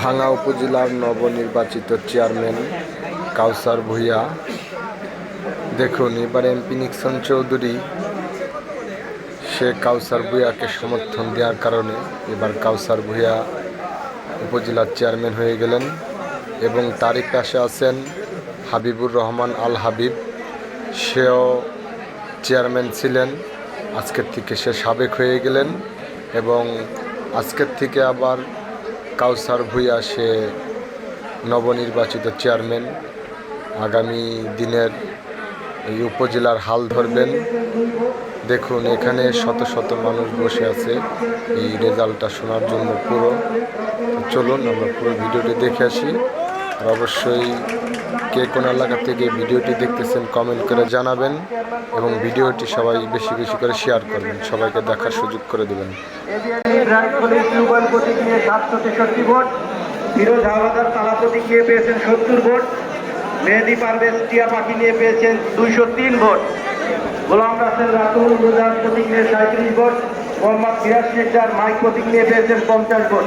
ভাঙ্গা উপজেলার নবনির্বাচিত চেয়ারম্যান কাউসার ভূঁইয়া। দেখুন, এবার এমপি নিক্সন চৌধুরী, সে কাউসার ভূঁইয়াকে সমর্থন দেওয়ার কারণে এবার কাউসার ভূঁইয়া উপজেলার চেয়ারম্যান হয়ে গেলেন এবং তারই পাশে আছেন হাবিবুর রহমান আল হাবিব। সেও চেয়ারম্যান ছিলেন, আজকের থেকে সে সাবেক হয়ে গেলেন এবং আজকের থেকে আবার কাউসার ভুইয়া, সে নবনির্বাচিত চেয়ারম্যান। আগামী দিনের এই উপজেলার হাল ধরবেন। দেখুন, এখানে শত শত মানুষ বসে আছে। এই রেজাল্টটা শোনার জন্য পুরো। চলুন, আমরা পুরো ভিডিওটি দেখে আসি। অবশ্যই কে কোন এলাকা থেকে ভিডিওটি দেখতেছেন কমেন্ট করে জানাবেন এবং ভিডিওটি সবাই বেশি বেশি করে শেয়ার করবেন। সবাইকে দেখার সুযোগ করে দেবেন। নিয়ে পেয়েছেন সত্তর ভোট মেহেদি পারভেজ টিয়া পাখি নিয়ে পেয়েছেন দুইশো তিন ভোট গোলাম রাসেল রাতুল রোজার প্রতীক নিয়ে সাঁত্রিশ ভোট মোহাম্মদ ফিরাজ মাইক প্রতীক নিয়ে পেয়েছেন পঞ্চাশ ভোট।